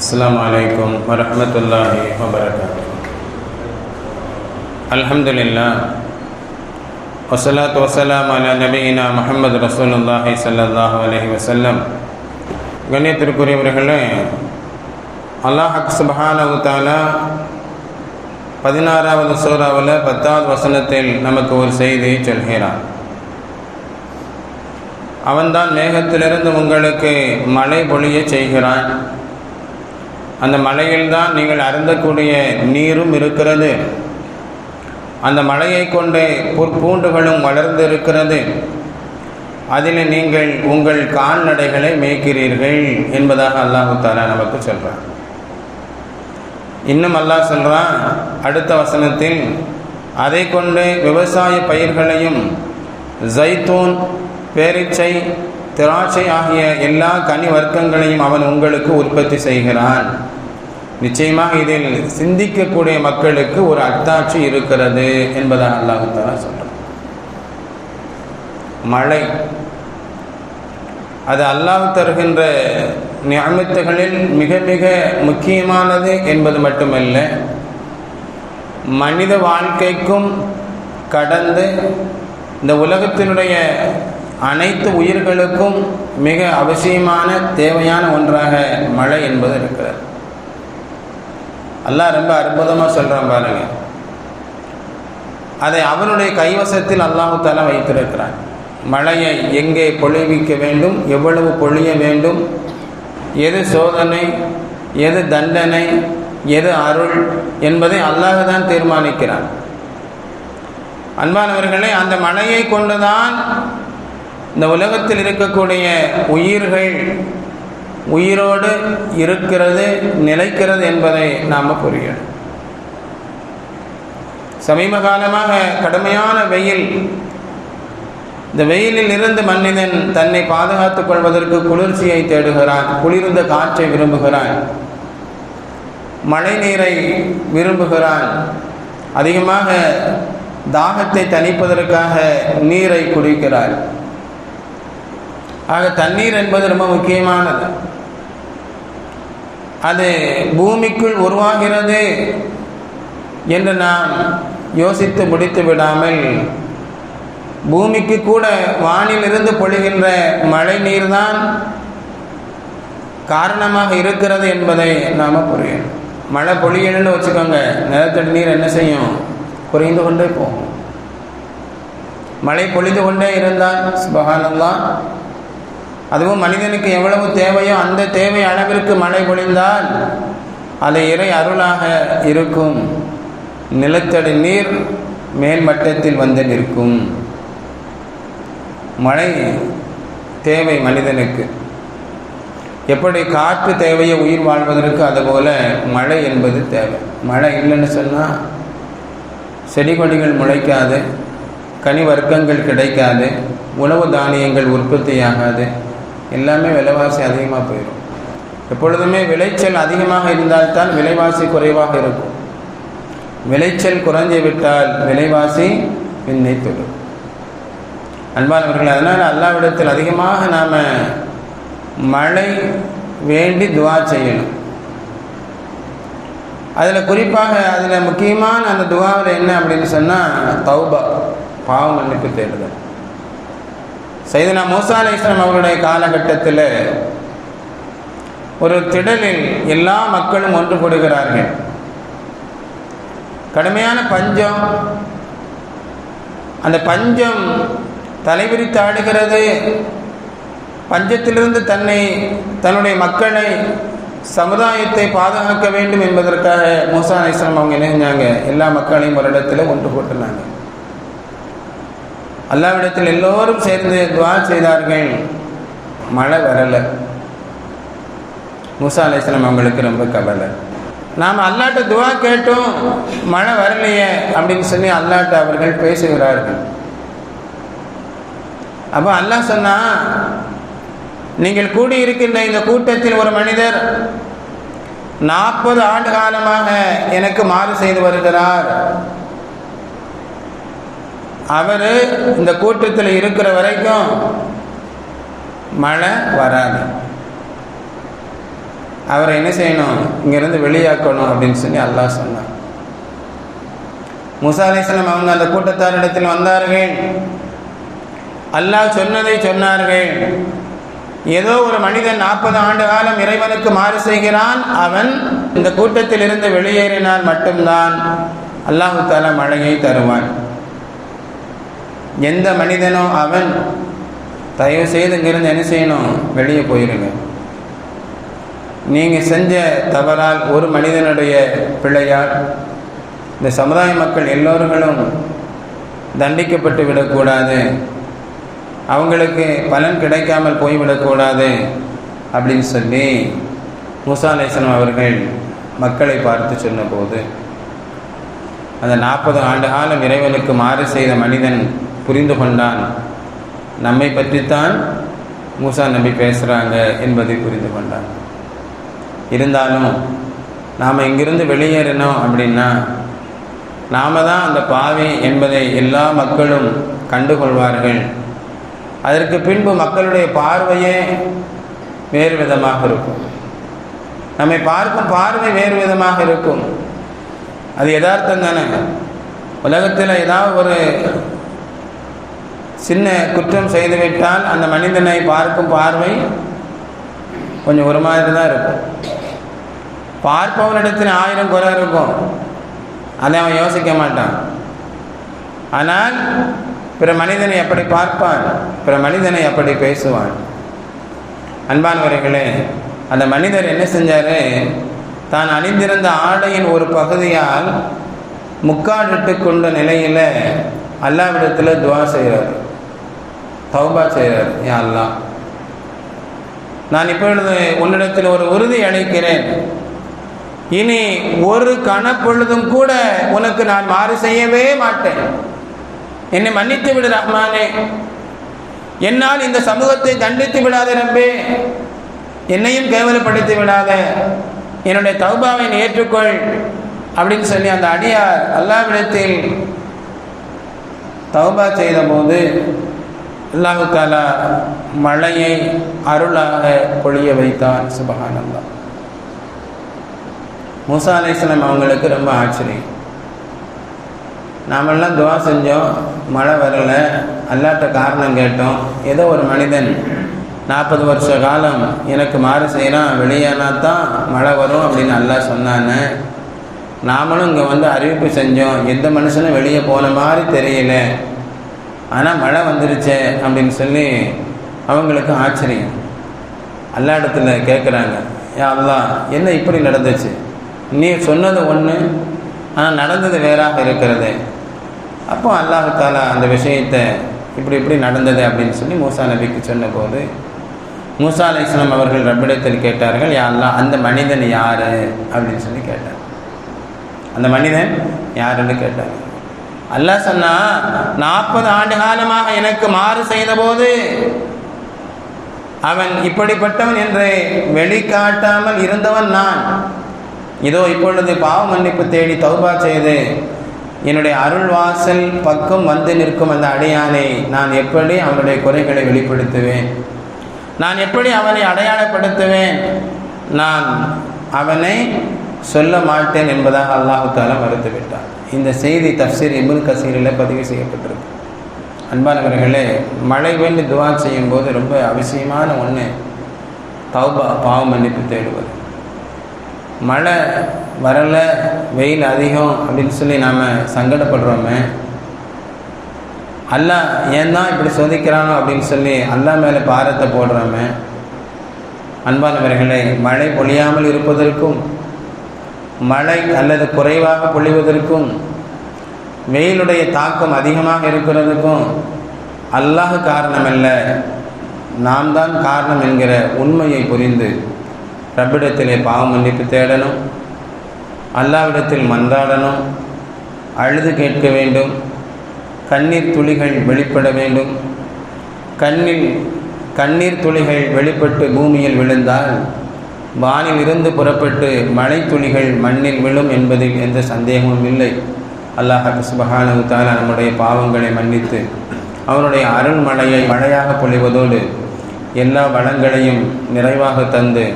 السلام عليكم ورحمة الله وبركاته الحمد لله والصلاة والسلام على نبينا محمد رسول الله صلى الله عليه وسلم கண்ணியத்திற்குரியவர்களே அல்லாஹ் சுபஹானஹு தஆலா பதினாறாவது சூறாவில் பத்தாவது வசனத்தில் நமக்கு ஒரு செய்தியை சொல்கிறான் அவன்தான் மேகத்திலிருந்து உங்களுக்கு மழை பொழிய செய்கிறான் அந்த மலையில்தான் நீங்கள் அருந்தக்கூடிய நீரும் இருக்கிறது. அந்த மலையை கொண்டு புற்பூண்டுகளும் வளர்ந்து இருக்கிறது அதில் நீங்கள் உங்கள் கால்நடைகளை மேய்க்கிறீர்கள் என்பதாக அல்லாஹு தாலா நமக்கு சொல்கிறான் இன்னும் அல்லாஹ் சொல்கிறான் அடுத்த வசனத்தில் அதை கொண்டு விவசாய பயிர்களையும் ஜைத்தூன் பேரிச்சை திராட்சை ஆகிய எல்லா கனி வர்க்கங்களையும் அவன் உங்களுக்கு உற்பத்தி செய்கிறான். நிச்சயமாக இதில் சிந்திக்கக்கூடிய மக்களுக்கு ஒரு அத்தாட்சி இருக்கிறது என்பதாக அல்லாஹு சொல்கிறான் மழை அது அல்லாஹ் தருகின்ற நியமித்துகளில் மிக மிக முக்கியமானது என்பது மட்டுமல்ல மனித வாழ்க்கைக்கும் கடந்து இந்த உலகத்தினுடைய அனைத்து உயிர்களுக்கும் மிக அவசியமான தேவையான ஒன்றாக மழை என்பது இருக்கிறது. அல்லாஹ் ரொம்ப அற்புதமாக சொல்கிறான் பாருங்க. அதை அவனுடைய கைவசத்தில் அல்லாஹு தாலா வைத்திருக்கிறான். மழையை எங்கே பொழிவிக்க வேண்டும் எவ்வளவு பொழிய வேண்டும் எது சோதனை எது தண்டனை எது அருள் என்பதை அல்லாஹ் தான் தீர்மானிக்கிறான். அன்பானவர்களே அந்த மழையை கொண்டுதான் இந்த உலகத்தில் இருக்கக்கூடிய உயிர்கள் உயிரோடு இருக்கிறது நிலைக்கிறது என்பதை நாம் புரியணும். சமீப காலமாக கடுமையான வெயில் இந்த வெயிலில் இருந்து மனிதன் தன்னை பாதுகாத்துக் கொள்வதற்கு குளிர்ச்சியை தேடுகிறான் குளிர்ந்த காற்றை விரும்புகிறான் மழை நீரை விரும்புகிறான் அதிகமாக தாகத்தை தணிப்பதற்காக நீரை குடிக்கிறார். ஆக தண்ணீர் என்பது ரொம்ப முக்கியமானது. அது பூமிக்குள் உருவாகிறது என்று நாம் யோசித்து முடித்து விடாமல் பூமிக்கு கூட வானிலிருந்து பொழிகின்ற மழை நீர்தான் காரணமாக இருக்கிறது என்பதை நாம் புரியணும். மழை பொழியணும்னு வச்சுக்கோங்க நிலத்தடி நீர் என்ன செய்யும்? குறைந்து கொண்டே போகும். மழை பொழிந்து கொண்டே இருந்தால் சுபகானந்தான் அதுவும் மனிதனுக்கு எவ்வளவு தேவையோ அந்த தேவை அளவிற்கு மழை பொழிந்தால் அது இறை அருளாக இருக்கும். நிலத்தடி நீர் மேல்மட்டத்தில் வந்து நிற்கும். மழை தேவை மனிதனுக்கு. எப்படி காற்று தேவையை உயிர் வாழ்வதற்கு அதுபோல மழை என்பது தேவை. மழை இல்லைன்னு சொன்னால் செடி கொடிகள் முளைக்காது கனி வர்க்கங்கள் கிடைக்காது உணவு தானியங்கள் உற்பத்தியாகாது எல்லாமே விலைவாசி அதிகமாக போயிடும் எப்பொழுதுமே விளைச்சல் அதிகமாக இருந்தால்தான் விலைவாசி குறைவாக இருக்கும். விளைச்சல் குறைஞ்சு விட்டால் விலைவாசி விண்ணை தொடும். அன்பானவர்கள் அதனால் அல்லாவிடத்தில் அதிகமாக நாம் மழை வேண்டி துவா செய்யணும். அதில் குறிப்பாக அதில் முக்கியமான அந்த துவாவில் என்ன அப்படின்னு சொன்னால் தௌபா பாவம் மன்னிப்பு தேடுதல். சைதனா மூசா அலி இஸ்லாம் அவர்களுடைய காலகட்டத்தில் ஒரு திடலில் எல்லா மக்களும் ஒன்று கூடுகிறார்கள் கடுமையான பஞ்சம். அந்த பஞ்சம் தலைவிரித்து ஆடுகிறது. பஞ்சத்திலிருந்து தன்னை தன்னுடைய மக்களை சமுதாயத்தை பாதுகாக்க வேண்டும் என்பதற்காக மூசா இஸ்லாம் அவங்க இணைஞ்சாங்க. எல்லா மக்களையும் ஒரு இடத்துல ஒன்று கூட்டினாங்க. அல்லாவிடத்தில் எல்லோரும் சேர்ந்து துவா செய்தார்கள். மழை வரலை. மூசா அலிஸ்லாம் அவங்களுக்கு ரொம்ப கவலை. நாம் அல்லாட்ட துவா கேட்டும் மழை வரலையே அப்படின்னு சொல்லி அல்லாட்ட அவர்கள் பேசுகிறார்கள். அப்போ அல்லாஹ் சொன்னா நீங்கள் கூடியிருக்கின்ற இந்த கூட்டத்தில் ஒரு மனிதர் நாற்பது ஆண்டு காலமாக எனக்கு மாறு செய்து வருகிறார். அவர் இந்த கூட்டத்தில் இருக்கிற வரைக்கும் மழை வராது. அவரை என்ன செய்யணும்? இங்கேருந்து வெளியாக்கணும் அப்படின்னு சொல்லி அல்லாஹ் சொன்னார் முசா அலிஸ்லாம் அவங்க அந்த கூட்டத்தாரிடத்தில் வந்தார்கள். அல்லாஹ் சொன்னதை சொன்னார்கள். ஏதோ ஒரு மனிதன் நாற்பது ஆண்டு காலம் இறைவனுக்கு மாறு செய்கிறான். அவன் இந்த கூட்டத்தில் இருந்து வெளியேறினால் மட்டும்தான் அல்லாஹு தாலா மழையை தருவான். எந்த மனிதனோ அவன் தயவு செய்து இங்கிருந்து என்ன செய்யணும்? வெளியே போயிருங்க. நீங்கள் செஞ்ச தவறால் ஒரு மனிதனுடைய பிள்ளையால் இந்த சமுதாய மக்கள் எல்லோர்களும் தண்டிக்கப்பட்டு விடக்கூடாது. அவங்களுக்கு பலன் கிடைக்காமல் போய்விடக்கூடாது அப்படின்னு சொல்லி முசாலேசனம் அவர்கள் மக்களை பார்த்து சொன்னபோது அந்த நாற்பது ஆண்டு காலம் இறைவனுக்கு மாறு செய்த மனிதன் புரிந்து கொண்டான். நம்மை பற்றித்தான் மூசா நம்பி பேசுகிறாங்க என்பதை புரிந்து கொண்டான். இருந்தாலும் நாம் இங்கிருந்து வெளியேறினோம் அப்படின்னா நாம தான் அந்த பாவி என்பதை எல்லா மக்களும் கண்டுகொள்வார்கள். அதற்கு பின்பு மக்களுடைய பார்வையே வேறு விதமாக இருக்கும். நம்மை பார்க்கும் பார்வை வேறு விதமாக இருக்கும். அது யதார்த்தம் தானே? உலகத்தில் ஏதாவது ஒரு சின்ன குற்றம் செய்துவிட்டால் அந்த மனிதனை பார்க்கும் பார்வை கொஞ்சம் ஒரு மாதிரி தான் இருக்கும். பார்ப்பவனிடத்தில் ஆயிரம் குறை இருக்கும். அதை அவன் யோசிக்க மாட்டான். ஆனால் பிற மனிதனை எப்படி பார்ப்பான். பிற மனிதனை எப்படி பேசுவான். அன்பானவர்களே அந்த மனிதர் என்ன செஞ்சார்? தான் அணிந்திருந்த ஆடையின் ஒரு பகுதியால் முக்காடிட்டு கொண்ட நிலையில் அல்லாவிடத்தில் துவா செய்கிறார். தௌபா செய்கிறார் யா அல்லா நான் இப்பொழுது உன்னிடத்தில் ஒரு உறுதி அளிக்கிறேன். இனி ஒரு கணப்பொழுதும் கூட உனக்கு நான் மாறு செய்யவே மாட்டேன். என்னை மன்னித்து விடு ரஹ்மானே. என்னால் இந்த சமூகத்தை தண்டித்து விடாத ரம்பே என்னையும் கேவலப்படுத்தி விடாத. என்னுடைய தௌபாவை ஏற்றுக்கொள் அப்படின்னு சொல்லி அந்த அடியார் அல்லாவிடத்தில் தௌபா செய்த போது அல்லாஹு தாலா மழையை அருளாக பொழிய வைத்தான் சுபகானந்தா மூசா அலிஸ்லாம் அவங்களுக்கு ரொம்ப ஆச்சரியம். நாமெல்லாம் துவா செஞ்சோம் மழை வரலை அல்லாட்ட காரணம் கேட்டோம். ஏதோ ஒரு மனிதன் நாற்பது வருஷ காலம் எனக்கு மாறு செய்கிறான் வெளியேனா தான் மழை வரும் அப்படின்னு நல்லா சொன்னாங்க நாமளும் இங்கே வந்து அறிவிப்பு செஞ்சோம் எந்த மனுஷனும் வெளியே போன மாதிரி தெரியல. ஆனால் மழை வந்துருச்சே அப்படின்னு சொல்லி அவங்களுக்கு ஆச்சரியம். எல்லா இடத்துல கேட்குறாங்க யா அல்லா என்ன இப்படி நடந்துச்சு? நீ சொன்னது ஒன்று ஆனால் நடந்தது வேறாக இருக்கிறது. அப்போ அல்லாஹாலா அந்த விஷயத்தை இப்படி இப்படி நடந்தது அப்படின்னு சொல்லி மூசா நபிக்கு சொன்னபோது மூசா அலி இஸ்லாம் அவர்கள் ரப்பிடத்தில் கேட்டார்கள் யா அல்லா அந்த மனிதன் யார்? அப்படின்னு சொல்லி கேட்டார். அந்த மனிதன் யாருன்னு கேட்டார். அல்லாஹ் சொன்னா நாற்பது ஆண்டு காலமாக எனக்கு மாறு செய்த போது அவன் இப்படிப்பட்டவன் என்று வெளிக்காட்டாமல் இருந்தவன் நான். இதோ இப்பொழுது பாவ மன்னிப்பு தேடி தௌபா செய்து என்னுடைய அருள் வாசல் பக்கம் வந்து நிற்கும் அந்த அடையானை நான் எப்படி அவனுடைய குறைகளை வெளிப்படுத்துவேன்? நான் எப்படி அவனை அடையாளப்படுத்துவேன்? நான் அவனை சொல்ல மாட்டேன் என்பதாக அல்லாஹு தாலா மறுத்துவிட்டான். இந்த செய்தி தப்சீர் இபுல் கசீரில் பதிவு செய்யப்பட்டிருக்கு. அன்பானவர்களே மழை வேண்டி துவா செய்யும்போது ரொம்ப அவசியமான ஒன்று தௌபா பாவ மன்னிப்பு தேடுவது. மழை வரலை வெயில் அதிகம் அப்படின்னு சொல்லி நாம் சங்கடப்படுறோமே அல்லா ஏன் தான் இப்படி சோதிக்கிறானோ அப்படின்னு சொல்லி அல்லா மேலே பாரத்தை போடுறோமே அன்பானவர்களை மழை பொழியாமல் இருப்பதற்கும் மழை அல்லது குறைவாக பொழிவதற்கும் வெயிலுடைய தாக்கம் அதிகமாக இருக்கிறதுக்கும் அல்லாஹ் காரணமல்ல. நாம் தான் காரணம் என்கிற உண்மையை புரிந்து ரப்பிடத்திலே பாவ மன்னிப்பு தேடணும் அல்லாவிடத்தில் மன்றாடணும் அழுது கேட்க வேண்டும் கண்ணீர் துளிகள் வெளிப்பட வேண்டும். கண்ணில் கண்ணீர் துளிகள் வெளிப்பட்டு பூமியில் விழுந்தால் வானிலிருந்து புறப்பட்டு மழை துளிகள் மண்ணில் விழும் என்பதில் எந்த சந்தேகமும் இல்லை. அல்லாஹ் சுபஹானு தாலா நம்முடைய பாவங்களை மன்னித்து அவனுடைய அருள்மழையை மழையாக பொழிவதோடு எல்லா வளங்களையும் நிறைவாக தந்து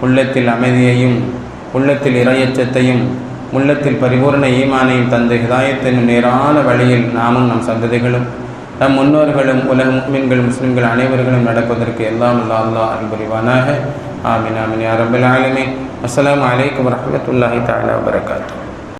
உள்ளத்தில் அமைதியையும் உள்ளத்தில் இரையச்சத்தையும் உள்ளத்தில் பரிபூர்ண ஈமானையும் தந்து ஹிதாயத்தின் நேரான வழியில் நாமும் நம் சந்ததிகளும் நம் முன்னோர்களும் உலக முஸ்லிம்கள் முஸ்லிம்கள் அனைவர்களும் நடப்பதற்கு எல்லாம் அல்லா அல்லா அன்புரிவானாக ஆமின் ஆமின் யா ரப்பல் அஸ்லாம் வலைக்கம் வரமத்துல்லாஹி தாலா தஆலா